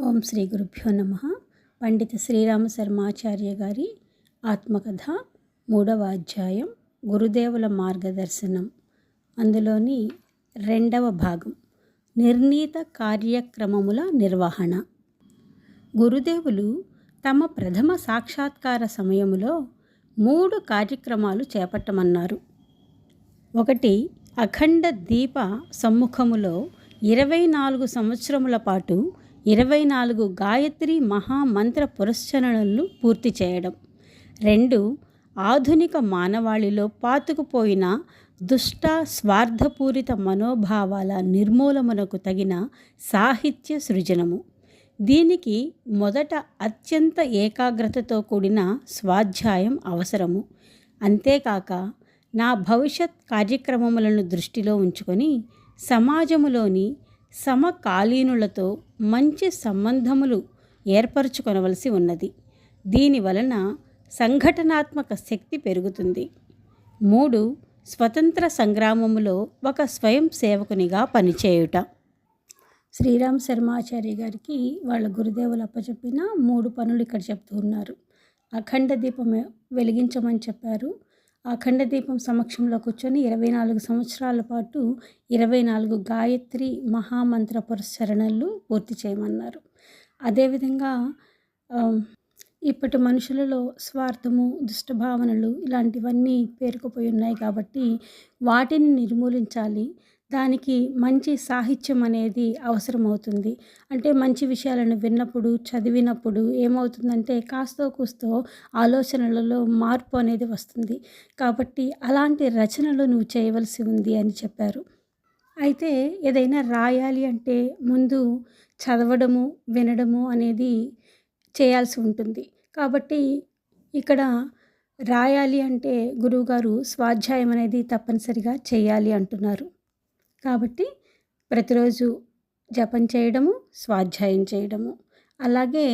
ఓం శ్రీ గురుభ్యో నమ. పండిత శ్రీరామ శర్మాచార్య గారి ఆత్మకథ మూడవ అధ్యాయం గురుదేవుల మార్గదర్శనం. అందులోని రెండవ భాగం నిర్ణీత కార్యక్రమముల నిర్వహణ. గురుదేవులు తమ ప్రథమ సాక్షాత్కార సమయములో మూడు కార్యక్రమాలు చేపట్టమన్నారు. ఒకటి అఖండ దీప సమ్ముఖములో ఇరవై నాలుగు సంవత్సరముల పాటు ఇరవై నాలుగు గాయత్రి మహామంత్ర పురస్చరణలు పూర్తి చేయడం. రెండు ఆధునిక మానవాళిలో పాతుకుపోయిన దుష్ట స్వార్థపూరిత మనోభావాల నిర్మూలమునకు తగిన సాహిత్య సృజనము. దీనికి మొదట అత్యంత ఏకాగ్రతతో కూడిన స్వాధ్యాయం అవసరము. అంతేకాక నా భవిష్యత్ కార్యక్రమములను దృష్టిలో ఉంచుకొని సమాజములోని సమకాలీనులతో మంచి సంబంధములు ఏర్పరచుకొనవలసి ఉన్నది. దీని వలన సంఘటనాత్మక శక్తి పెరుగుతుంది. మూడు స్వతంత్ర సంగ్రామములో ఒక స్వయం సేవకునిగా పనిచేయుట. శ్రీరామ్ శర్మాచార్య గారికి వాళ్ళ గురుదేవులు అప్పచెప్పిన మూడు పనులు ఇక్కడ చెప్తూ ఉన్నారు. అఖండ దీపం వెలిగించమని చెప్పారు. అఖండ దీపం సమక్షంలో కూర్చొని ఇరవై నాలుగు సంవత్సరాల పాటు ఇరవై నాలుగు గాయత్రి మహామంత్ర పురస్చరణలు పూర్తి చేయమన్నారు. అదేవిధంగా ఇప్పటి మనుషులలో స్వార్థము దుష్టభావనలు ఇలాంటివన్నీ పేరుకుపోయి ఉన్నాయి కాబట్టి వాటిని నిర్మూలించాలి. దానికి మంచి సాహిత్యం అనేది అవసరమవుతుంది. అంటే మంచి విషయాలను విన్నప్పుడు చదివినప్పుడు ఏమవుతుందంటే కాస్తో కూస్తో ఆలోచనలలో మార్పు అనేది వస్తుంది. కాబట్టి అలాంటి రచనలు నువ్వు చేయవలసి ఉంది అని చెప్పారు. అయితే ఏదైనా రాయాలి అంటే ముందు చదవడము వినడము అనేది చేయాల్సి ఉంటుంది. కాబట్టి ఇక్కడ రాయాలి అంటే గురువుగారు స్వాధ్యాయం అనేది తప్పనిసరిగా చేయాలి అంటున్నారు. కాబట్టి ప్రతిరోజు జపం చేయడము స్వాధ్యాయం చేయడము. అలాగే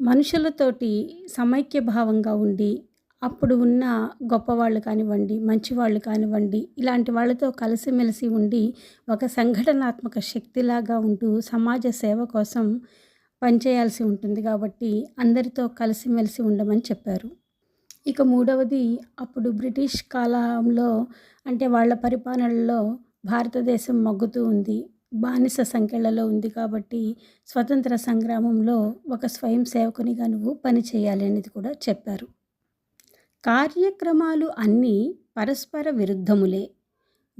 మనుషులతోటి సమైక్య భావంగా ఉండి అప్పుడు ఉన్న గొప్పవాళ్ళు కానివ్వండి మంచివాళ్ళు కానివ్వండి ఇలాంటి వాళ్ళతో కలిసిమెలిసి ఉండి ఒక సంఘటనాత్మక శక్తిలాగా ఉంటూ సమాజ సేవ కోసం పనిచేయాల్సి ఉంటుంది కాబట్టి అందరితో కలిసిమెలిసి ఉండమని చెప్పారు. ఇక మూడవది అప్పుడు బ్రిటిష్ కాలంలో అంటే వాళ్ళ పరిపాలనలో భారతదేశం మగ్గుతూ ఉంది. బానిస సంఖ్యలలో ఉంది కాబట్టి స్వతంత్ర సంగ్రామంలో ఒక స్వయం సేవకునిగా నువ్వు పనిచేయాలి అనేది కూడా చెప్పారు. కార్యక్రమాలు అన్నీ పరస్పర విరుద్ధములే.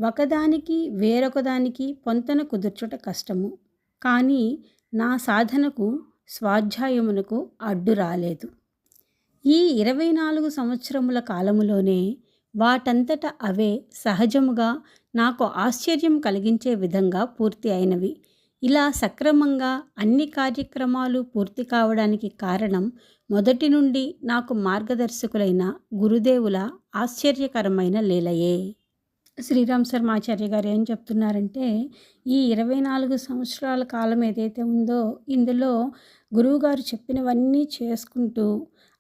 ఒకదానికి వేరొకదానికి పొంతన కుదుర్చుట కష్టము. కానీ నా సాధనకు స్వాధ్యాయమునకు అడ్డు రాలేదు. ఈ ఇరవై నాలుగు సంవత్సరముల కాలములోనే వాటంతట అవే సహజముగా నాకు ఆశ్చర్యం కలిగించే విధంగా పూర్తి అయినవి. ఇలా సక్రమంగా అన్ని కార్యక్రమాలు పూర్తి కావడానికి కారణం మొదటి నుండి నాకు మార్గదర్శకులైన గురుదేవుల ఆశ్చర్యకరమైన లీలయే. శ్రీరామ్ శర్మాచార్య గారు ఏం చెప్తున్నారంటే ఈ ఇరవై నాలుగు సంవత్సరాల కాలం ఏదైతే ఉందో ఇందులో గురువుగారు చెప్పినవన్నీ చేసుకుంటూ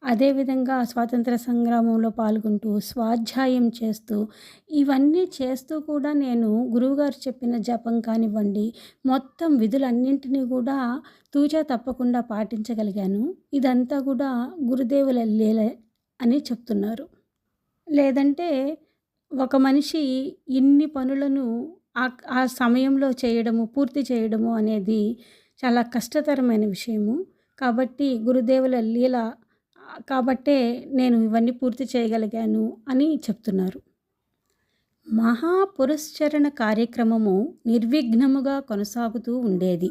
అదేవిధంగా స్వాతంత్ర సంగ్రామంలో పాల్గొంటూ స్వాధ్యాయం చేస్తూ ఇవన్నీ చేస్తూ కూడా నేను గురువుగారు చెప్పిన జపం కానివ్వండి మొత్తం విధులన్నింటినీ కూడా తూచా తప్పకుండా పాటించగలిగాను. ఇదంతా కూడా గురుదేవుల లీల అని చెప్తున్నారు. లేదంటే ఒక మనిషి ఇన్ని పనులను ఆ సమయంలో చేయడము పూర్తి చేయడము అనేది చాలా కష్టతరమైన విషయము. కాబట్టి గురుదేవుల లీల కాబట్టే నేను ఇవన్నీ పూర్తి చేయగలిగాను అని చెప్తున్నారు. మహాపురశ్చరణ కార్యక్రమము నిర్విఘ్నముగా కొనసాగుతూ ఉండేది.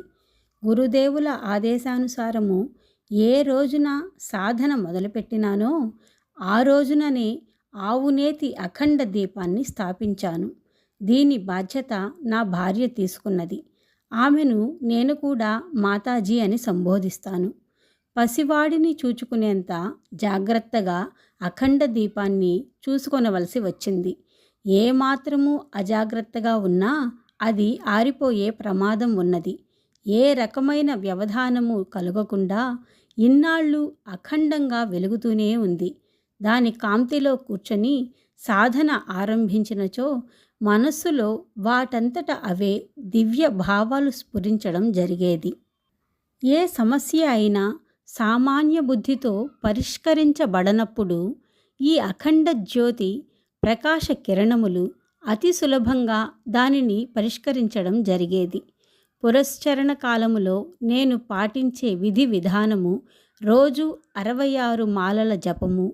గురుదేవుల ఆదేశానుసారము ఏ రోజున సాధన మొదలుపెట్టినానో ఆ రోజుననే ఆవునేతి అఖండ దీపాన్ని స్థాపించాను. దీని బాధ్యత నా భార్య తీసుకున్నది. ఆమెను నేను కూడా మాతాజీ అని సంబోధిస్తాను. పసివాడిని చూచుకునేంత జాగ్రత్తగా అఖండ దీపాన్ని చూసుకొనవలసి వచ్చింది. ఏమాత్రము అజాగ్రత్తగా ఉన్నా అది ఆరిపోయే ప్రమాదం ఉన్నది. ఏ రకమైన వ్యవధానము కలగకుండా ఇన్నాళ్ళు అఖండంగా వెలుగుతూనే ఉంది. దాని కాంతిలో కూర్చొని సాధన ఆరంభించినచో మనస్సులో వాటంతట అవే దివ్య భావాలు స్ఫురించడం జరిగేది. ఏ సమస్య అయినా సామాన్య బుద్ధితో పరిష్కరించబడనప్పుడు ఈ అఖండ జ్యోతి ప్రకాశ కిరణములు అతి సులభంగా దానిని పరిష్కరించడం జరిగేది. పురశ్చరణ కాలములో నేను పాటించే విధి విధానము రోజు అరవై ఆరు మాలల జపము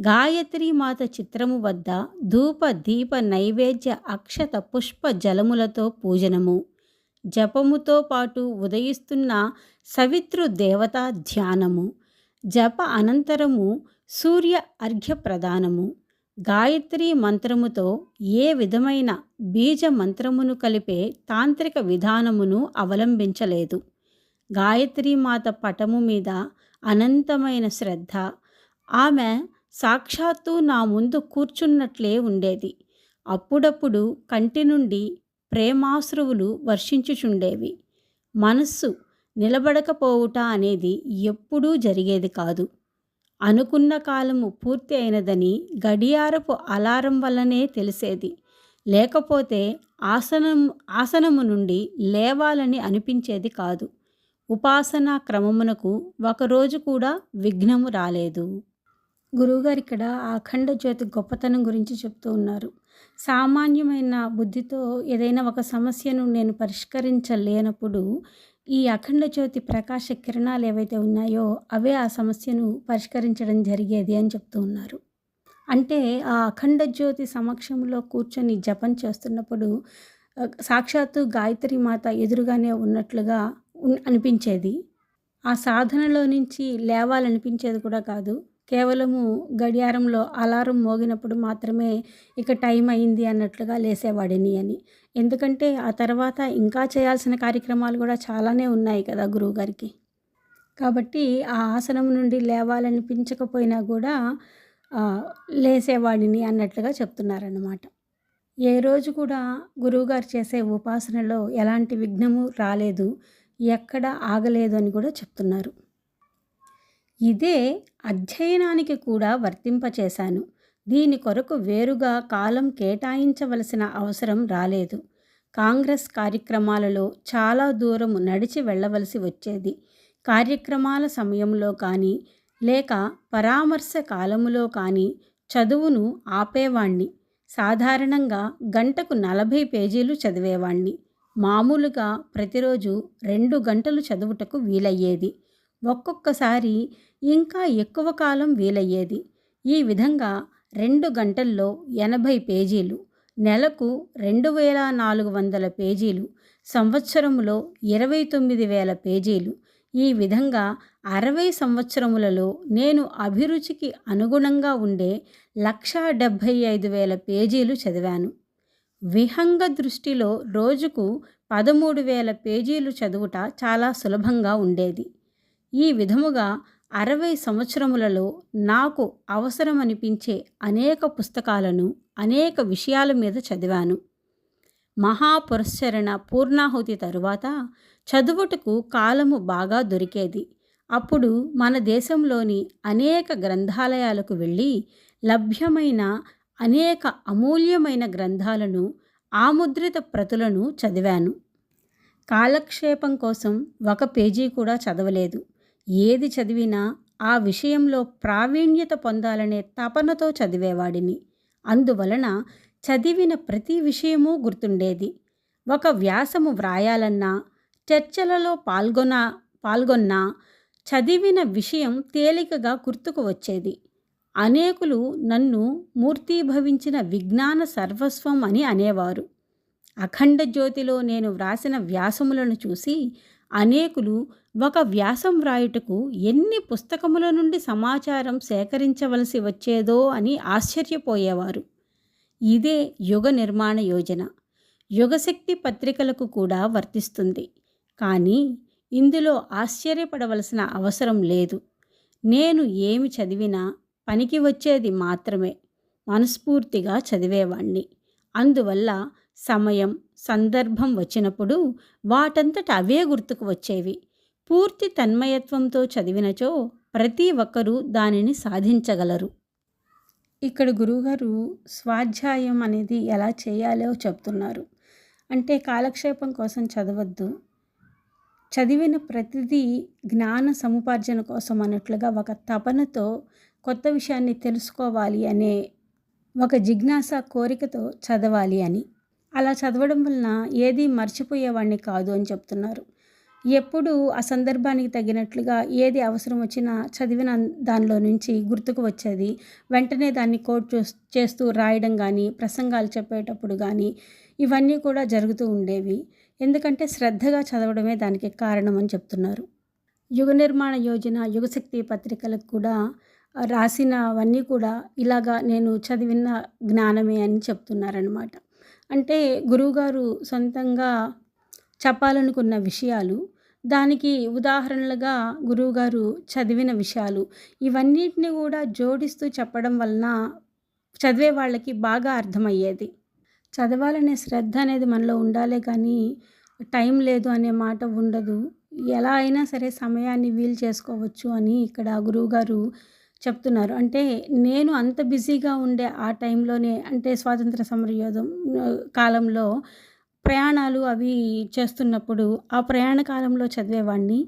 గాయత్రి మాత చిత్రము వద్ద ధూప దీప నైవేద్య అక్షత పుష్ప జలములతో పూజనము. జపముతో పాటు ఉదయిస్తున్న సవిత్రు దేవతా ధ్యానము జప అనంతరము సూర్య అర్ఘ్య ప్రదానము గాయత్రి మంత్రముతో ఏ విధమైన బీజ మంత్రమును కలిపే తాంత్రిక విధానమును అవలంబించలేదు. గాయత్రి మాత పటము మీద అనంతమైన శ్రద్ధ ఆమె సాక్షాత్తు నా ముందు కూర్చున్నట్లే ఉండేది. అప్పుడప్పుడు కంటి నుండి ప్రేమాశ్రువులు వర్షించుచుండేవి. మనస్సు నిలబడకపోవుట అనేది ఎప్పుడూ జరిగేది కాదు. అనుకున్న కాలము పూర్తి అయినదని గడియారపు అలారం వల్లనే తెలిసేది. లేకపోతే ఆసనం ఆసనము నుండి లేవాలని అనిపించేది కాదు. ఉపాసనా క్రమమునకు ఒకరోజు కూడా విఘ్నము రాలేదు. గురువుగారు ఇక్కడ అఖండ జ్యోతి గొప్పతనం గురించి చెప్తూ ఉన్నారు. సామాన్యమైన బుద్ధితో ఏదైనా ఒక సమస్యను నేను పరిష్కరించలేనప్పుడు ఈ అఖండ జ్యోతి ప్రకాశ కిరణాలు ఏవైతే ఉన్నాయో అవే ఆ సమస్యను పరిష్కరించడం జరిగేది అని చెప్తూ ఉన్నారు. అంటే ఆ అఖండ జ్యోతి సమక్షంలో కూర్చొని జపం చేస్తున్నప్పుడు సాక్షాత్తు గాయత్రి మాత ఎదురుగానే ఉన్నట్లుగా అనిపించేది. ఆ సాధనలో నుంచి లేవాలనిపించేది కూడా కాదు. కేవలము గడియారంలో అలారం మోగినప్పుడు మాత్రమే ఇక టైం అయింది అన్నట్లుగా లేసేవాడిని అని. ఎందుకంటే ఆ తర్వాత ఇంకా చేయాల్సిన కార్యక్రమాలు కూడా చాలానే ఉన్నాయి కదా గురువుగారికి కాబట్టి ఆ ఆసనం నుండి లేవాలనిపించకపోయినా కూడా లేసేవాడిని అన్నట్లుగా చెప్తున్నారన్నమాట. ఏ రోజు కూడా గురువుగారు చేసే ఉపాసనలో ఎలాంటి విఘ్నము రాలేదు ఎక్కడ ఆగలేదు అని కూడా చెప్తున్నారు. ఇదే అధ్యయనానికి కూడా వర్తింపచేశాను. దీని కొరకు వేరుగా కాలం కేటాయించవలసిన అవసరం రాలేదు. కాంగ్రెస్ కార్యక్రమాలలో చాలా దూరం నడిచి వెళ్ళవలసి వచ్చేది. కార్యక్రమాల సమయంలో కానీ లేక పరామర్శ కాలములో కానీ చదువును ఆపేవాణ్ణి. సాధారణంగా గంటకు నలభై పేజీలు చదివేవాణ్ణి. మామూలుగా ప్రతిరోజు రెండు గంటలు చదువుటకు వీలయ్యేది. ఒక్కొక్కసారి ఇంకా ఎక్కువ కాలం వీలయ్యేది. ఈ విధంగా రెండు గంటల్లో ఎనభై పేజీలు నెలకు రెండు వేల నాలుగు వందల పేజీలు సంవత్సరములో ఇరవై తొమ్మిది వేల పేజీలు. ఈ విధంగా అరవై సంవత్సరములలో నేను అభిరుచికి అనుగుణంగా ఉండే లక్షా డెబ్భై ఐదు వేల పేజీలు చదివాను. విహంగ దృష్టిలో రోజుకు పదమూడు వేల పేజీలు చదువుట చాలా సులభంగా ఉండేది. ఈ విధముగా అరవై సంవత్సరములలో నాకు అవసరమనిపించే అనేక పుస్తకాలను అనేక విషయాల మీద చదివాను. మహాపురస్చరణ పూర్ణాహుతి తరువాత చదువుటకు కాలము బాగా దొరికేది. అప్పుడు మన దేశంలోని అనేక గ్రంథాలయాలకు వెళ్ళి లభ్యమైన అనేక అమూల్యమైన గ్రంథాలను ఆముద్రిత ప్రతులను చదివాను. కాలక్షేపం కోసం ఒక పేజీ కూడా చదవలేదు. ఏది చదివినా ఆ విషయంలో ప్రావీణ్యత పొందాలనే తపనతో చదివేవాడిని. అందువలన చదివిన ప్రతి విషయము గుర్తుండేది. ఒక వ్యాసము వ్రాయాలన్నా చర్చలలో పాల్గొన పాల్గొన్నా చదివిన విషయం తేలికగా గుర్తుకు వచ్చేది. అనేకులు నన్ను మూర్తీభవించిన విజ్ఞాన సర్వస్వం అని అనేవారు. అఖండ జ్యోతిలో నేను వ్రాసిన వ్యాసములను చూసి అనేకులు ఒక వ్యాసం వ్రాయుటకు ఎన్ని పుస్తకముల నుండి సమాచారం సేకరించవలసి వచ్చేదో అని ఆశ్చర్యపోయేవారు. ఇదే యుగ నిర్మాణ యోజన. యుగశక్తి పత్రికలకు కూడా వర్తిస్తుంది. కానీ ఇందులో ఆశ్చర్యపడవలసిన అవసరం లేదు. నేను ఏమి చదివినా పనికి వచ్చేది మాత్రమే. మనస్ఫూర్తిగా చదివేవాణ్ణి. అందువల్ల సమయం సందర్భం వచ్చినప్పుడు వాటంతట అవే గుర్తుకు వచ్చేవి. పూర్తి తన్మయత్వంతో చదివినచో ప్రతి ఒక్కరూ దానిని సాధించగలరు. ఇక్కడ గురువుగారు స్వాధ్యాయం అనేది ఎలా చేయాలో చెప్తున్నారు. అంటే కాలక్షేపం కోసం చదవద్దు. చదివిన ప్రతిదీ జ్ఞాన సముపార్జన కోసం అన్నట్లుగా ఒక తపనతో కొత్త విషయాన్ని తెలుసుకోవాలి అనే ఒక జిజ్ఞాస కోరికతో చదవాలి అని. అలా చదవడం వలన ఏది మర్చిపోయేవాడిని కాదు అని చెప్తున్నారు. ఎప్పుడు ఆ సందర్భానికి తగినట్లుగా ఏది అవసరం వచ్చినా చదివిన దానిలో నుంచి గుర్తుకు వచ్చేది. వెంటనే దాన్ని కోట్ చేస్తూ రాయడం కానీ ప్రసంగాలు చెప్పేటప్పుడు కానీ ఇవన్నీ కూడా జరుగుతూ ఉండేవి. ఎందుకంటే శ్రద్ధగా చదవడమే దానికి కారణం అని చెప్తున్నారు. యుగ నిర్మాణ యోజన యుగశక్తి పత్రికలకు కూడా రాసినవన్నీ కూడా ఇలాగా నేను చదివిన జ్ఞానమే అని చెప్తున్నారనమాట అంటే గురువుగారు సొంతంగా చెప్పాలనుకున్న విషయాలు దానికి ఉదాహరణలుగా గురువుగారు చదివిన విషయాలు. ఇవన్నిటిని కూడా జోడిస్తూ చెప్పడం వలన చదివే వాళ్ళకి బాగా అర్థమయ్యేది. చదవాలనే శ్రద్ధ అనేది మనలో ఉండాలే కానీ టైం లేదు అనే మాట ఉండదు. ఎలా అయినా సరే సమయాన్ని వీలు చేసుకోవచ్చు అని ఇక్కడ గురువుగారు చెప్తున్నారు. అంటే నేను అంత బిజీగా ఉండే ఆ టైంలోనే అంటే స్వాతంత్ర సమరయోధం కాలంలో ప్రయాణాలు అవి చేస్తున్నప్పుడు ఆ ప్రయాణ కాలంలో చదివేవాడిని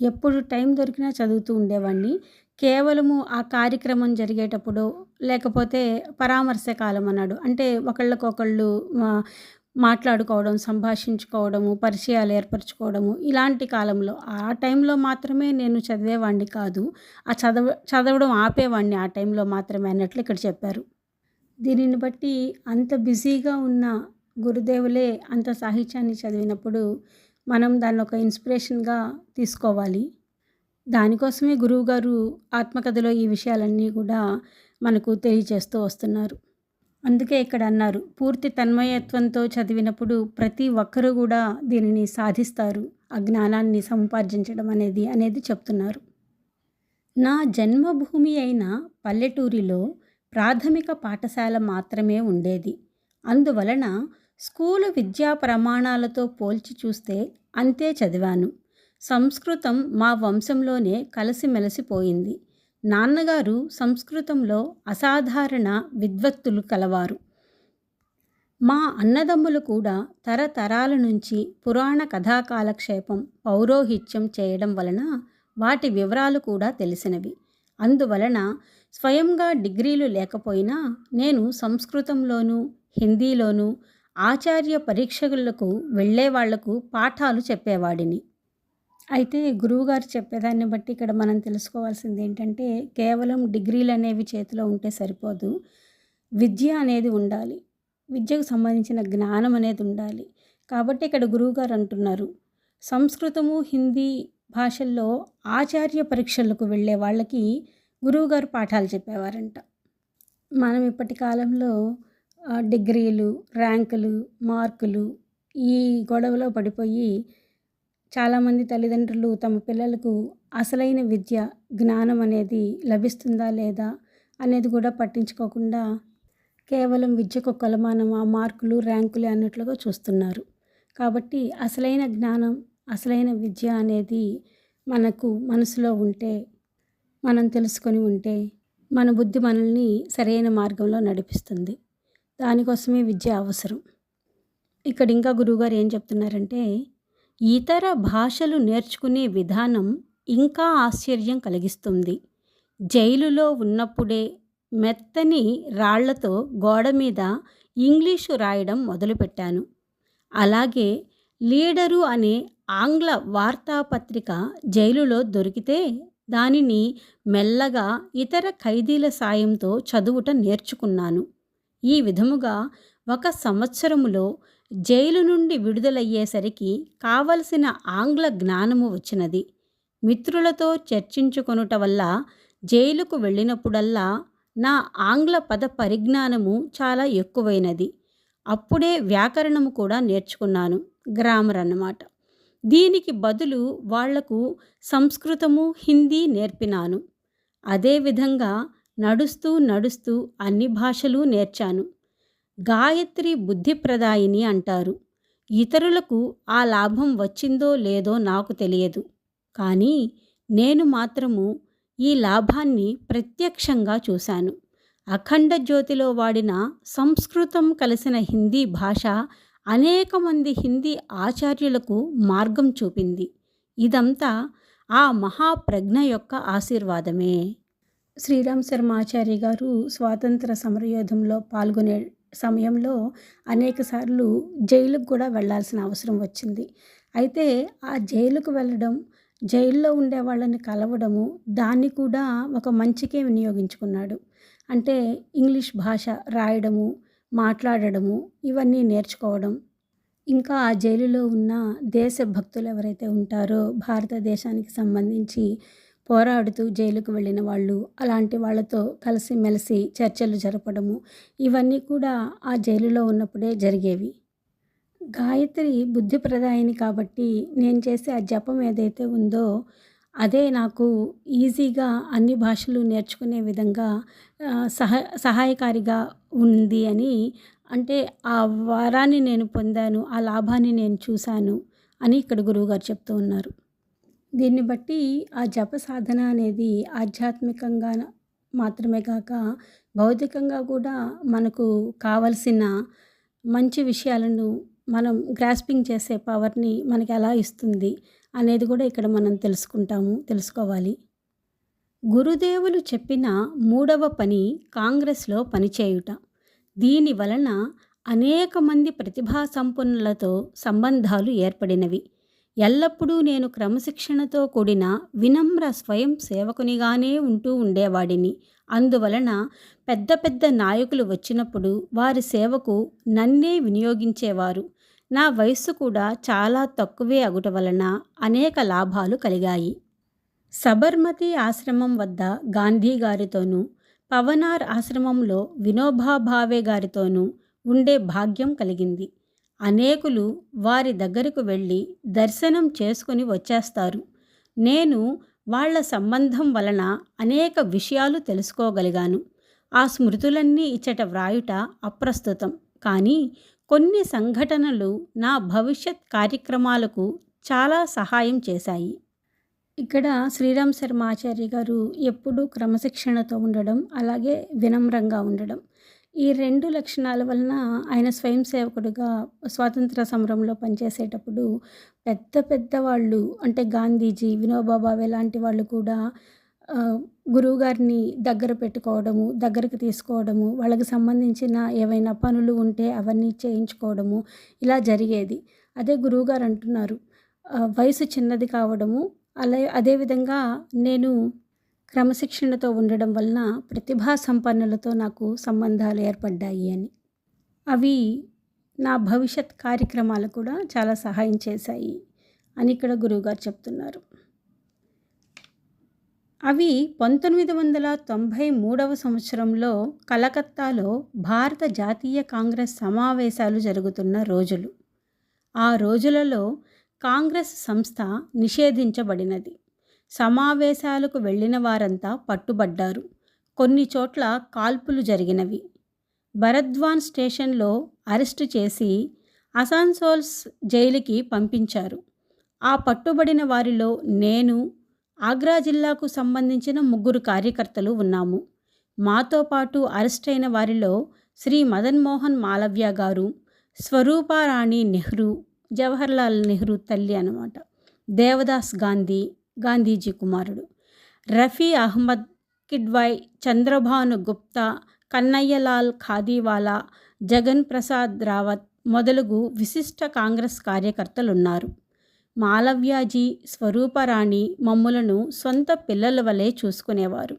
ఎప్పుడు టైం దొరికినా చదువుతూ ఉండేవాడిని కేవలము ఆ కార్యక్రమం జరిగేటప్పుడు లేకపోతే పరామర్శ కాలం అన్నాడు. అంటే ఒకళ్ళకొకళ్ళు మాట్లాడుకోవడం సంభాషించుకోవడము పరిచయాలు ఏర్పరచుకోవడము ఇలాంటి కాలంలో. ఆ టైంలో మాత్రమే నేను చదివేవాడిని కాదు. ఆ చదవ చదవడం ఆపేవాడిని ఆ టైంలో మాత్రమే అన్నట్లు ఇక్కడ చెప్పారు. దీనిని బట్టి అంత బిజీగా ఉన్న గురుదేవులే అంత సాహిత్యాన్ని చదివినప్పుడు మనం దాన్ని ఒక ఇన్స్పిరేషన్గా తీసుకోవాలి. దానికోసమే గురువుగారు ఆత్మకథలో ఈ విషయాలన్నీ కూడా మనకు తెలియజేస్తూ వస్తున్నారు. అందుకే ఇక్కడ అన్నారు పూర్తి తన్మయత్వంతో చదివినప్పుడు ప్రతి ఒక్కరూ కూడా దీనిని సాధిస్తారు. ఆ జ్ఞానాన్ని సముపార్జించడం అనేది అనేది చెప్తున్నారు. నా జన్మభూమి అయిన పల్లెటూరిలో ప్రాథమిక పాఠశాల మాత్రమే ఉండేది. అందువలన స్కూలు విద్యా ప్రమాణాలతో పోల్చి చూస్తే అంతే చదివాను. సంస్కృతం మా వంశంలోనే కలిసిమెలిసిపోయింది. నాన్నగారు సంస్కృతంలో అసాధారణ విద్వత్తులు కలవారు. మా అన్నదమ్ములు కూడా తరతరాల నుంచి పురాణ కథాకాలక్షేపం పౌరోహిత్యం చేయడం వలన వాటి వివరాలు కూడా తెలిసినవి. అందువలన స్వయంగా డిగ్రీలు లేకపోయినా నేను సంస్కృతంలోనూ హిందీలోనూ ఆచార్య పరీక్షలకు వెళ్ళే వాళ్ళకు పాఠాలు చెప్పేవాడిని. అయితే గురువుగారు చెప్పేదాన్ని బట్టి ఇక్కడ మనం తెలుసుకోవాల్సింది ఏంటంటే కేవలం డిగ్రీలు అనేవి చేతిలో ఉంటే సరిపోదు. విద్య అనేది ఉండాలి. విద్యకు సంబంధించిన జ్ఞానం అనేది ఉండాలి. కాబట్టి ఇక్కడ గురువుగారు అంటున్నారు సంస్కృతము హిందీ భాషల్లో ఆచార్య పరీక్షలకు వెళ్ళే వాళ్ళకి గురువుగారు పాఠాలు చెప్పేవారంట. మనం ఇప్పటి కాలంలో డిగ్రీలు ర్యాంకులు మార్కులు ఈ గొడవలో పడిపోయి చాలామంది తల్లిదండ్రులు తమ పిల్లలకు అసలైన విద్య జ్ఞానం అనేది లభిస్తుందా లేదా అనేది కూడా పట్టించుకోకుండా కేవలం విద్యకు కొలమానం ఆ మార్కులు ర్యాంకులు అన్నట్లుగా చూస్తున్నారు. కాబట్టి అసలైన జ్ఞానం అసలైన విద్య అనేది మనకు మనసులో ఉంటే మనం తెలుసుకొని ఉంటే మన బుద్ధి మనల్ని సరైన మార్గంలో నడిపిస్తుంది. దానికోసమే విద్య అవసరం. ఇక్కడ ఇంకా గురువుగారు ఏం చెప్తున్నారంటే ఇతర భాషలు నేర్చుకునే విధానం ఇంకా ఆశ్చర్యం కలిగిస్తుంది. జైలులో ఉన్నప్పుడే మెత్తని రాళ్ళతో గోడ మీద ఇంగ్లీషు రాయడం మొదలుపెట్టాను. అలాగే లీడరు అనే ఆంగ్ల వార్తాపత్రిక జైలులో దొరికితే దానిని మెల్లగా ఇతర ఖైదీల సాయంతో చదువుట నేర్చుకున్నాను. ఈ విధముగా ఒక సంవత్సరములో జైలు నుండి విడుదలయ్యేసరికి కావలసిన ఆంగ్ల జ్ఞానము వచ్చినది. మిత్రులతో చర్చించుకొనుట వల్ల జైలుకు వెళ్ళినప్పుడల్లా నా ఆంగ్ల పద పరిజ్ఞానము చాలా ఎక్కువైనది. అప్పుడే వ్యాకరణము కూడా నేర్చుకున్నాను. గ్రామర్ అన్నమాట దీనికి బదులు వాళ్ళకు సంస్కృతము హిందీ నేర్పినాను. అదేవిధంగా నడుస్తూ నడుస్తూ అన్ని భాషలు నేర్చాను. గాయత్రి బుద్ధిప్రదాయిని అంటారు. ఇతరులకు ఆ లాభం వచ్చిందో లేదో నాకు తెలియదు. కానీ నేను మాత్రము ఈ లాభాన్ని ప్రత్యక్షంగా చూశాను. అఖండ జ్యోతిలో వాడిన సంస్కృతం కలిసిన హిందీ భాష అనేక మంది హిందీ ఆచార్యులకు మార్గం చూపింది. ఇదంతా ఆ మహాప్రజ్ఞ యొక్క ఆశీర్వాదమే. శ్రీరామ్ శర్మ ఆచార్య గారు స్వాతంత్ర సమరయోధంలో పాల్గొనే సమయంలో అనేకసార్లు జైలుకు కూడా వెళ్ళాల్సిన అవసరం వచ్చింది. అయితే ఆ జైలుకు వెళ్ళడం జైల్లో ఉండే వాళ్ళని కలవడము దాన్ని కూడా ఒక మంచికే వినియోగించుకున్నాడు. అంటే ఇంగ్లీష్ భాష రాయడము మాట్లాడడము ఇవన్నీ నేర్చుకోవడం. ఇంకా ఆ జైలులో ఉన్న దేశభక్తులు ఎవరైతే ఉంటారో భారతదేశానికి సంబంధించి పోరాడుతూ జైలుకు వెళ్ళిన వాళ్ళు అలాంటి వాళ్ళతో కలిసిమెలిసి చర్చలు జరపడము ఇవన్నీ కూడా ఆ జైలులో ఉన్నప్పుడే జరిగేవి. గాయత్రి బుద్ధి ప్రదాయిని కాబట్టి నేను చేసే ఆ జపం ఏదైతే ఉందో అదే నాకు ఈజీగా అన్ని భాషలు నేర్చుకునే విధంగా సహ సహాయకారిగా ఉంది అని అంటే ఆ వారాన్ని నేను పొందాను ఆ లాభాన్ని నేను చూశాను అని ఇక్కడ గురువుగారు చెప్తూ ఉన్నారు. దీన్ని బట్టి ఆ జప సాధన అనేది ఆధ్యాత్మికంగా మాత్రమే కాక భౌతికంగా కూడా మనకు కావలసిన మంచి విషయాలను మనం గ్రాస్పింగ్ చేసే పవర్ని మనకి ఎలా ఇస్తుంది అనేది కూడా ఇక్కడ మనం తెలుసుకుంటాము తెలుసుకోవాలి. గురుదేవులు చెప్పిన మూడవ పని కాంగ్రెస్లో పనిచేయుట. దీని వలన అనేక మంది ప్రతిభా సంపన్నులతో సంబంధాలు ఏర్పడినవి. ఎల్లప్పుడూ నేను క్రమశిక్షణతో కూడిన వినమ్ర స్వయం సేవకునిగానే ఉంటూ ఉండేవాడిని. అందువలన పెద్ద పెద్ద నాయకులు వచ్చినప్పుడు వారి సేవకు నన్నే వినియోగించేవారు. నా వయస్సు కూడా చాలా తక్కువే అగుట వలన అనేక లాభాలు కలిగాయి. సబర్మతి ఆశ్రమం వద్ద గాంధీ గారితోనూ పవనార్ ఆశ్రమంలో వినోబా భావే గారితోనూ ఉండే భాగ్యం కలిగింది. అనేకులు వారి దగ్గరకు వెళ్ళి దర్శనం చేసుకుని వచ్చేస్తారు. నేను వాళ్ళ సంబంధం వలన అనేక విషయాలు తెలుసుకోగలిగాను. ఆ స్మృతులన్నీ ఇచ్చట వ్రాయుట అప్రస్తుతం. కానీ కొన్ని సంఘటనలు నా భవిష్యత్ కార్యక్రమాలకు చాలా సహాయం చేశాయి. ఇక్కడ శ్రీరామ్ శర్మ ఆచార్య గారు ఎప్పుడూ క్రమశిక్షణతో ఉండడం అలాగే వినమ్రంగా ఉండడం ఈ రెండు లక్షణాల వలన ఆయన స్వయం సేవకుడుగా స్వాతంత్ర సమరంలో పనిచేసేటప్పుడు పెద్ద పెద్ద వాళ్ళు అంటే గాంధీజీ వినోబాబావే లాంటి వాళ్ళు కూడా గురువుగారిని దగ్గర పెట్టుకోవడము దగ్గరకు తీసుకోవడము వాళ్ళకి సంబంధించిన ఏవైనా పనులు ఉంటే అవన్నీ చేయించుకోవడము ఇలా జరిగేది. అదే గురువుగారు అంటున్నారు. వయసు చిన్నది కావడము అలా అదేవిధంగా నేను క్రమశిక్షణతో ఉండడం వలన ప్రతిభా సంపన్నులతో నాకు సంబంధాలు ఏర్పడ్డాయి అని. అవి నా భవిష్యత్ కార్యక్రమాలు కూడా చాలా సహాయం చేశాయి అని ఇక్కడ గురువుగారు చెప్తున్నారు. అవి పంతొమ్మిది వందల తొంభై మూడవ సంవత్సరంలో కలకత్తాలో భారత జాతీయ కాంగ్రెస్ సమావేశాలు జరుగుతున్న రోజులు. ఆ రోజులలో కాంగ్రెస్ సంస్థ నిషేధించబడినది. సమావేశాలకు వెళ్ళిన వారంతా పట్టుబడ్డారు. కొన్ని చోట్ల కాల్పులు జరిగినవి. భరద్వాన్ స్టేషన్లో అరెస్టు చేసి అసాన్సోల్స్ జైలుకి పంపించారు. ఆ పట్టుబడిన వారిలో నేను ఆగ్రా జిల్లాకు సంబంధించిన ముగ్గురు కార్యకర్తలు ఉన్నాము. మాతో పాటు అరెస్ట్ అయిన వారిలో శ్రీ మదన్ మోహన్ మాలవ్య గారు స్వరూపారాణి నెహ్రూ జవహర్లాల్ నెహ్రూ తల్లి అనమాట దేవదాస్ గాంధీ గాంధీజీ కుమారుడు. రఫీ అహ్మద్ కిడ్వాయ్ చంద్రభాను గుప్తా కన్నయ్యలాల్ ఖాదీవాలా జగన్ ప్రసాద్ రావత్ మొదలగు విశిష్ట కాంగ్రెస్ కార్యకర్తలున్నారు. మాలవ్యాజీ స్వరూపరాణి మమ్ములను సొంత పిల్లల వలె చూసుకునేవారు.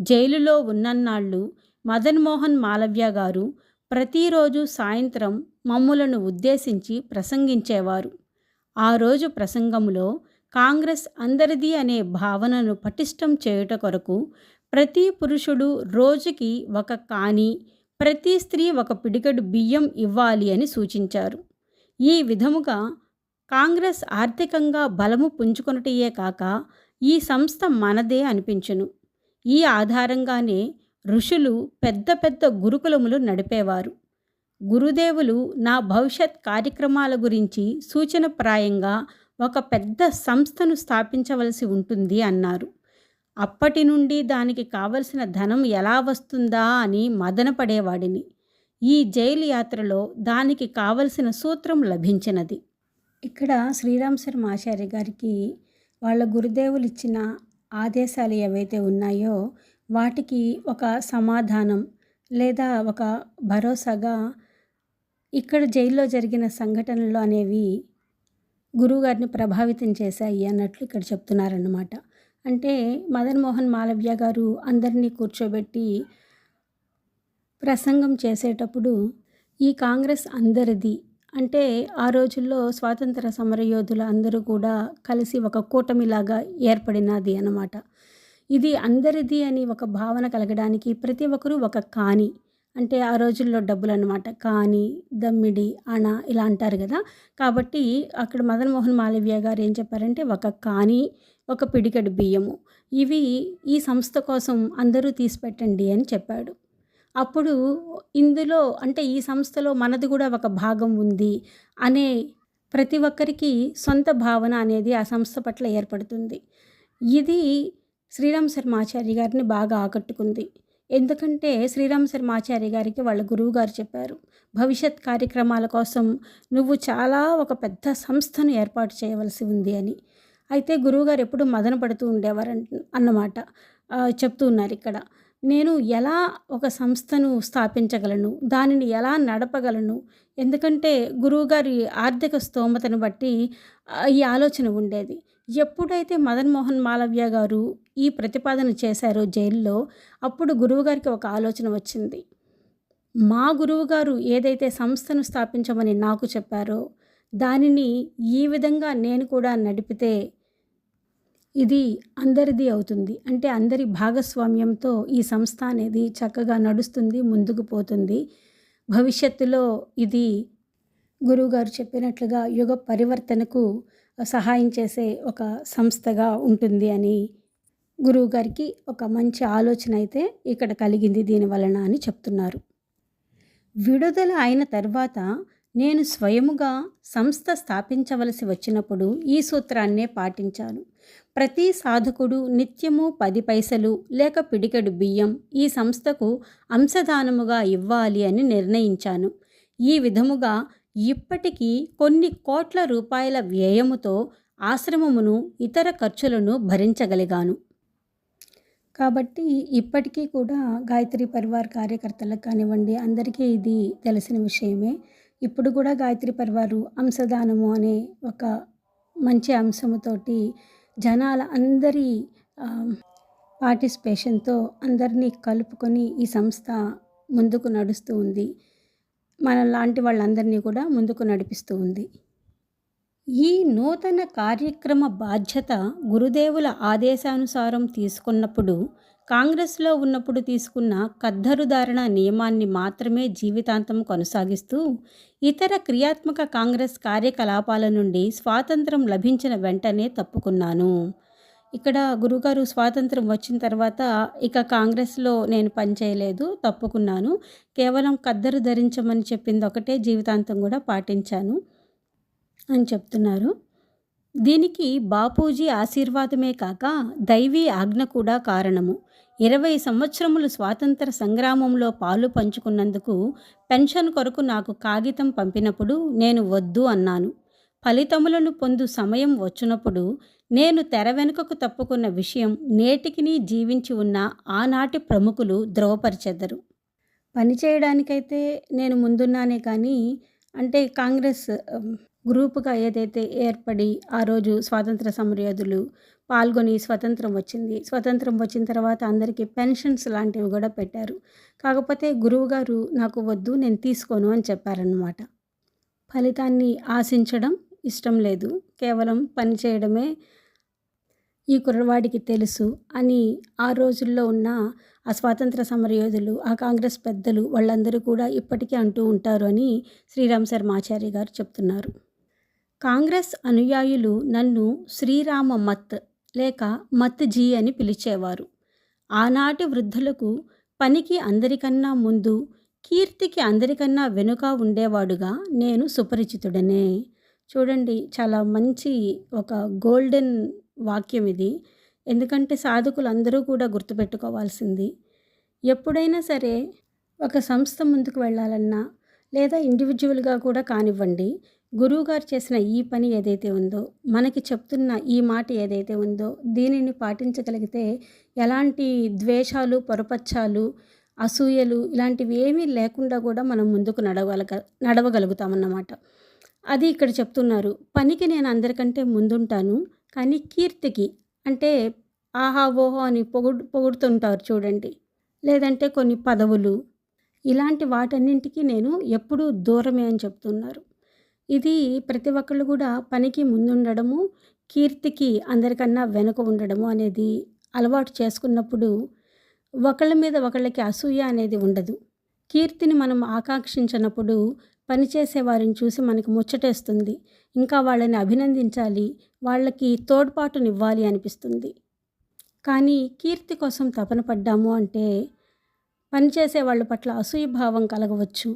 జైలులో ఉన్నన్నాళ్ళు మదన్మోహన్ మాలవ్య గారు ప్రతిరోజు సాయంత్రం మమ్ములను ఉద్దేశించి ప్రసంగించేవారు. ఆ రోజు ప్రసంగంలో కాంగ్రెస్ అందరిది అనే భావనను పటిష్టం చేయుట కొరకు ప్రతి పురుషుడు రోజుకి ఒక కాని ప్రతి స్త్రీ ఒక పిడికడు బియ్యం ఇవ్వాలి అని సూచించారు. ఈ విధముగా కాంగ్రెస్ ఆర్థికంగా బలము పుంజుకొనుటయే కాక ఈ సంస్థ మనదే అనిపించును. ఈ ఆధారంగానే ఋషులు పెద్ద పెద్ద గురుకులములు నడిపేవారు. గురుదేవులు నా భవిష్యత్ కార్యక్రమాల గురించి సూచనప్రాయంగా ఒక పెద్ద సంస్థను స్థాపించవలసి ఉంటుంది అన్నారు. అప్పటి నుండి దానికి కావలసిన ధనం ఎలా వస్తుందా అని మదనపడేవాడిని ఈ జైలు యాత్రలో దానికి కావలసిన సూత్రం లభించినది. ఇక్కడ శ్రీరామ్ శర్మ ఆచార్య గారికి వాళ్ళ గురుదేవులు ఇచ్చిన ఆదేశాలు ఏవైతే ఉన్నాయో వాటికి ఒక సమాధానం లేదా ఒక భరోసాగా ఇక్కడ జైల్లో జరిగిన సంఘటనలు అనేవి గురువుగారిని ప్రభావితం చేశాయి అన్నట్లు ఇక్కడ చెప్తున్నారన్నమాట. అంటే మదన్ మోహన్ మాలవ్య గారు అందరినీ కూర్చోబెట్టి ప్రసంగం చేసేటప్పుడు ఈ కాంగ్రెస్ అందరిది అంటే ఆ రోజుల్లో స్వాతంత్ర సమరయోధుల అందరూ కూడా కలిసి ఒక కూటమిలాగా ఏర్పడినది అన్నమాట. ఇది అందరిది అని ఒక భావన కలగడానికి ప్రతి ఒక్కరూ ఒక కాని. అంటే ఆ రోజుల్లో డబ్బులు అనమాట కాని దమ్మిడి అణ ఇలా అంటారు కదా. కాబట్టి అక్కడ మదన్ మోహన్ మాలవ్య గారు ఏం చెప్పారంటే ఒక కాని ఒక పిడికెడు బియ్యము. ఇవి ఈ సంస్థ కోసం అందరూ తీసిపెట్టండి అని చెప్పాడు. అప్పుడు ఇందులో అంటే ఈ సంస్థలో మనది కూడా ఒక భాగం ఉంది అనే ప్రతి ఒక్కరికి సొంత భావన అనేది ఆ సంస్థ పట్ల ఏర్పడుతుంది. ఇది శ్రీరామ్ శర్మాచార్య గారిని బాగా ఆకట్టుకుంది. ఎందుకంటే శ్రీరామ్ శర్మాచార్య గారికి వాళ్ళ గురువు గారు చెప్పారు భవిష్యత్ కార్యక్రమాల కోసం నువ్వు చాలా ఒక పెద్ద సంస్థను ఏర్పాటు చేయవలసి ఉంది అని. అయితే గురువుగారు ఎప్పుడు మదన పడుతూ ఉండేవారు అన్నమాట. చెప్తూ ఉన్నారు ఇక్కడ నేను ఎలా ఒక సంస్థను స్థాపించగలను దానిని ఎలా నడపగలను? ఎందుకంటే గురువుగారి ఆర్థిక స్తోమతను బట్టి ఈ ఆలోచన ఉండేది. ఎప్పుడైతే మదన్ మోహన్ మాలవ్య గారు ఈ ప్రతిపాదన చేశారో జైల్లో అప్పుడు గురువుగారికి ఒక ఆలోచన వచ్చింది. మా గురువుగారు ఏదైతే సంస్థను స్థాపించమని నాకు చెప్పారో దానిని ఈ విధంగా నేను కూడా నడిపితే ఇది అందరిది అవుతుంది. అంటే అందరి భాగస్వామ్యంతో ఈ సంస్థ అనేది చక్కగా నడుస్తుంది ముందుకు పోతుంది. భవిష్యత్తులో ఇది గురువుగారు చెప్పినట్లుగా యుగ పరివర్తనకు సహాయం చేసే ఒక సంస్థగా ఉంటుంది అని గురువుగారికి ఒక మంచి ఆలోచన అయితే ఇక్కడ కలిగింది దీని వలన అని చెప్తున్నారు. విడుదల అయిన తర్వాత నేను స్వయముగా సంస్థ స్థాపించవలసి వచ్చినప్పుడు ఈ సూత్రాన్నే పాటించాను. ప్రతి సాధకుడు నిత్యము పది పైసలు లేక పిడికెడు బియ్యం ఈ సంస్థకు అంశదానముగా ఇవ్వాలి అని నిర్ణయించాను. ఈ విధముగా ఇప్పటికీ కొన్ని కోట్ల రూపాయల వ్యయముతో ఆశ్రమమును ఇతర ఖర్చులను భరించగలిగాను. కాబట్టి ఇప్పటికీ కూడా గాయత్రి పరివార్ కార్యకర్తలకు కానివ్వండి అందరికీ ఇది తెలిసిన విషయమే. ఇప్పుడు కూడా గాయత్రి పరివారు అంశదానము అనే ఒక మంచి అంశముతోటి జనాల అందరి పార్టిసిపేషన్తో అందరినీ కలుపుకొని ఈ సంస్థ ముందుకు నడుస్తూ ఉంది. మన లాంటి వాళ్ళందరినీ కూడా ముందుకు నడిపిస్తూ ఉంది. ఈ నూతన కార్యక్రమ బాధ్యత గురుదేవుల ఆదేశానుసారం తీసుకున్నప్పుడు కాంగ్రెస్లో ఉన్నప్పుడు తీసుకున్న కద్దరుధారణ నియమాన్ని మాత్రమే జీవితాంతం కొనసాగిస్తూ ఇతర క్రియాత్మక కాంగ్రెస్ కార్యకలాపాల నుండి స్వాతంత్రం లభించిన వెంటనే తప్పుకున్నాను. ఇక్కడ గురుగారు స్వాతంత్రం వచ్చిన తర్వాత ఇక కాంగ్రెస్లో నేను పనిచేయలేదు తప్పుకున్నాను. కేవలం కద్దరు ధరించమని చెప్పింది ఒకటే జీవితాంతం కూడా పాటించాను అని చెప్తున్నారు. దీనికి బాపూజీ ఆశీర్వాదమే కాక దైవీ ఆజ్ఞ కూడా కారణము. ఇరవై సంవత్సరములు స్వాతంత్ర సంగ్రామంలో పాలు పంచుకున్నందుకు పెన్షన్ కొరకు నాకు కాగితం పంపినప్పుడు నేను వద్దు అన్నాను. ఫలితములను పొందు సమయం వచ్చినప్పుడు నేను తెర వెనుకకు తప్పుకున్న విషయం నేటికిని జీవించి ఉన్న ఆనాటి ప్రముఖులు ధ్రువపరిచెదరు పనిచేయడానికైతే నేను ముందున్నానే కానీ అంటే కాంగ్రెస్ గ్రూపుగా ఏదైతే ఏర్పడి ఆ రోజు స్వాతంత్ర సమరయోధులు పాల్గొని స్వతంత్రం వచ్చింది. స్వతంత్రం వచ్చిన తర్వాత అందరికీ పెన్షన్స్ లాంటివి కూడా పెట్టారు. కాకపోతే గురువుగారు నాకు వద్దు నేను తీసుకోను అని చెప్పారనమాట ఫలితాన్ని ఆశించడం ఇష్టం లేదు. కేవలం పని చేయడమే ఈ కుర్రవాడికి తెలుసు అని ఆ రోజుల్లో ఉన్న ఆ స్వాతంత్ర సమరయోధులు ఆ కాంగ్రెస్ పెద్దలు వాళ్ళందరూ కూడా ఇప్పటికీ అంటూ ఉంటారు అని శ్రీరామ్ శర్మాచారి గారు చెప్తున్నారు. కాంగ్రెస్ అనుయాయులు నన్ను శ్రీరామ మత్ లేక మత్ జీ అని పిలిచేవారు. ఆనాటి వృద్ధులకు పనికి అందరికన్నా ముందు కీర్తికి అందరికన్నా వెనుక ఉండేవాడుగా నేను సుపరిచితుడనే. చూడండి చాలా మంచి ఒక గోల్డెన్ వాక్యం ఇది. ఎందుకంటే సాధకులు అందరూ కూడా గుర్తుపెట్టుకోవాల్సింది. ఎప్పుడైనా సరే ఒక సంస్థ ముందుకు వెళ్ళాలన్నా లేదా ఇండివిజువల్గా కూడా కానివ్వండి గురువుగారు చేసిన ఈ పని ఏదైతే ఉందో మనకి చెప్తున్న ఈ మాట ఏదైతే ఉందో దీనిని పాటించగలిగితే ఎలాంటి ద్వేషాలు పొరపచ్చాలు అసూయలు ఇలాంటివి ఏమీ లేకుండా కూడా మనం ముందుకు నడవగలగ నడవగలుగుతామన్నమాట. అది ఇక్కడ చెప్తున్నారు. పనికి నేను అందరికంటే ముందుంటాను. కానీ కీర్తికి అంటే ఆహా ఓహో అని పొగుడు పొగుడుతుంటారు చూడండి. లేదంటే కొన్ని పదవులు. ఇలాంటి వాటన్నింటికి నేను ఎప్పుడూ దూరమే అని చెప్తున్నారు. ఇది ప్రతి ఒక్కళ్ళు కూడా పనికి ముందుండడము కీర్తికి అందరికన్నా వెనుక ఉండడము అనేది అలవాటు చేసుకున్నప్పుడు ఒకళ్ళ మీద ఒకళ్ళకి అసూయ అనేది ఉండదు. కీర్తిని మనం ఆకాంక్షించినప్పుడు పనిచేసే వారిని చూసి మనకు ముచ్చటేస్తుంది. ఇంకా వాళ్ళని అభినందించాలి. వాళ్ళకి తోడ్పాటునివ్వాలి అనిపిస్తుంది. కానీ కీర్తి కోసం తపన పడ్డాము అంటే పనిచేసే వాళ్ళ పట్ల అసూయభావం కలగవచ్చు.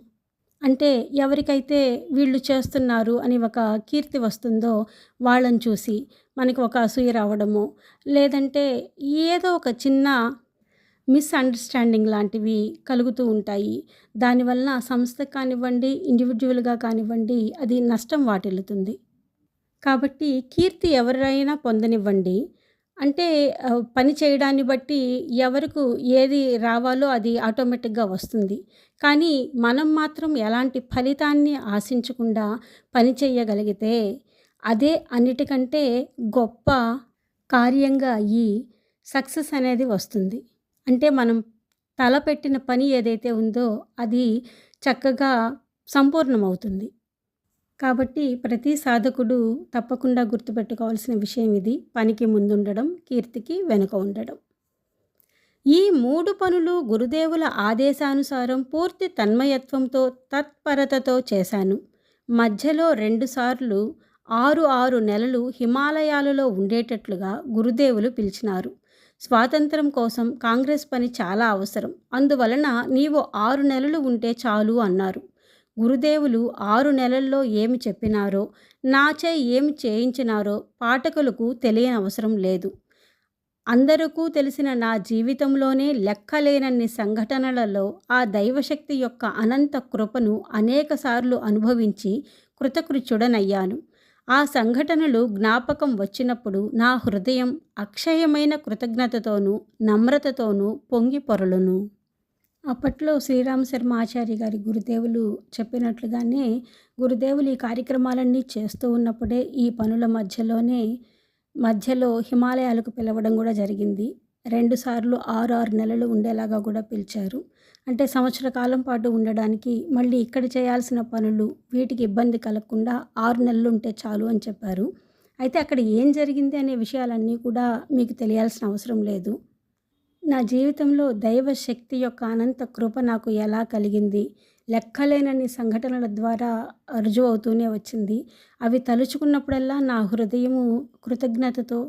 అంటే ఎవరికైతే వీళ్ళు చేస్తున్నారు అని ఒక కీర్తి వస్తుందో వాళ్ళని చూసి మనకి ఒక అసూయ రావడము లేదంటే ఏదో ఒక చిన్న మిస్అండర్స్టాండింగ్ లాంటివి కలుగుతూ ఉంటాయి. దానివల్ల సంస్థ కానివ్వండి ఇండివిజువల్గా కానివ్వండి అది నష్టం వాటిల్లుతుంది. కాబట్టి కీర్తి ఎవరైనా పొందనివ్వండి. అంటే పని చేయడాన్ని బట్టి ఎవరికి ఏది రావాలో అది ఆటోమేటిక్గా వస్తుంది. కానీ మనం మాత్రం ఎలాంటి ఫలితాన్ని ఆశించకుండా పని చేయగలిగితే అదే అన్నిటికంటే గొప్ప కార్యంగా అయ్యి సక్సెస్ అనేది వస్తుంది. అంటే మనం తలపెట్టిన పని ఏదైతే ఉందో అది చక్కగా సంపూర్ణమవుతుంది. కాబట్టి ప్రతి సాధకుడు తప్పకుండా గుర్తుపెట్టుకోవాల్సిన విషయం ఇది. పనికి ముందుండడం కీర్తికి వెనుక ఉండడం. ఈ మూడు పనులు గురుదేవుల ఆదేశానుసారం పూర్తి తన్మయత్వంతో తత్పరతతో చేశాను. మధ్యలో రెండుసార్లు ఆరు ఆరు నెలలు హిమాలయాలలో ఉండేటట్లుగా గురుదేవులు పిలిచినారు. స్వాతంత్రం కోసం కాంగ్రెస్ పని చాలా అవసరం. అందువలన నీవు ఆరు నెలలు ఉంటే చాలు అన్నారు. గురుదేవులు ఆరు నెలల్లో ఏమి చెప్పినారో నాచే ఏమి చేయించినారో పాఠకులకు తెలియనవసరం లేదు. అందరకు తెలిసిన నా జీవితంలోనే లెక్కలేనన్ని సంఘటనలలో ఆ దైవశక్తి యొక్క అనంత కృపను అనేకసార్లు అనుభవించి కృతకృత్యుడనయ్యాను. ఆ సంఘటనలు జ్ఞాపకం వచ్చినప్పుడు నా హృదయం అక్షయమైన కృతజ్ఞతతోనూ నమ్రతతోనూ పొంగి పొరలును. అప్పట్లో శ్రీరామ శర్మ ఆచార్య గారి గురుదేవులు చెప్పినట్లుగానే గురుదేవులు ఈ కార్యక్రమాలన్నీ చేస్తూ ఉన్నప్పుడే ఈ పనుల మధ్యలోనే మధ్యలో హిమాలయాలకు పిలవడం కూడా జరిగింది. రెండుసార్లు ఆరు ఆరు నెలలు ఉండేలాగా కూడా పిలిచారు. అంటే సంవత్సర కాలం పాటు ఉండడానికి మళ్ళీ ఇక్కడ చేయాల్సిన పనులు వీటికి ఇబ్బంది కలగకుండా ఆరు నెలలు ఉంటే చాలు అని చెప్పారు. అయితే అక్కడ ఏం జరిగింది అనే విషయాలన్నీ కూడా మీకు తెలియాల్సిన అవసరం లేదు. నా జీవితంలో దైవ శక్తి యొక్క అనంత కృప నాకు ఎలా కలిగింది? లెక్కలేనన్ని సంఘటనల ద్వారా రుజువు అవుతూనే వచ్చింది. అవి తలుచుకున్నప్పుడల్లా నా హృదయము కృతజ్ఞతతో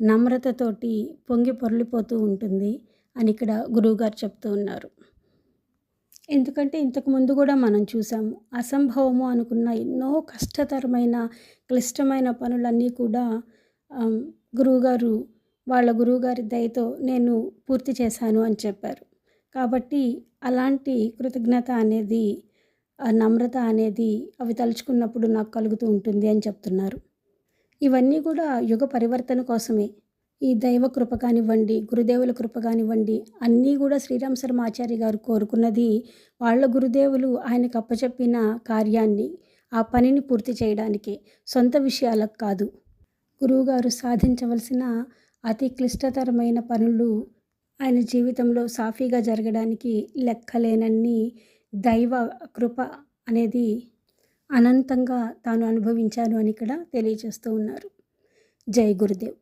నమ్రతతోటి పొంగి పొరలిపోతూ ఉంటుంది అని ఇక్కడ గురువుగారు చెప్తూ ఉన్నారు. ఎందుకంటే ఇంతకు ముందు కూడా మనం చూసాము అసంభవము అనుకున్న ఎన్నో కష్టతరమైన క్లిష్టమైన పనులన్నీ కూడా గురువుగారు వాళ్ళ గురువుగారి దయతో నేను పూర్తి చేశాను అని చెప్పారు. కాబట్టి అలాంటి కృతజ్ఞత అనేది నమ్రత అనేది అవి తలుచుకున్నప్పుడు నాకు కలుగుతూ ఉంటుంది అని చెప్తున్నారు. ఇవన్నీ కూడా యుగ పరివర్తన కోసమే. ఈ దైవ కృప కానివ్వండి గురుదేవుల కృప కానివ్వండి అన్నీ కూడా శ్రీరామ్ శర్మ ఆచార్య గారు కోరుకున్నది వాళ్ళ గురుదేవులు ఆయనకు అప్పచెప్పిన కార్యాన్ని ఆ పనిని పూర్తి చేయడానికే సొంత విషయాలకు కాదు. గురువుగారు సాధించవలసిన అతి క్లిష్టతరమైన పనులు ఆయన జీవితంలో సాఫీగా జరగడానికి లెక్కలేనన్ని దైవ కృప అనేది అనంతంగా తాను అనుభవించాను అని ఇక్కడ తెలియజేస్తూ ఉన్నారు. జై గురుదేవ్.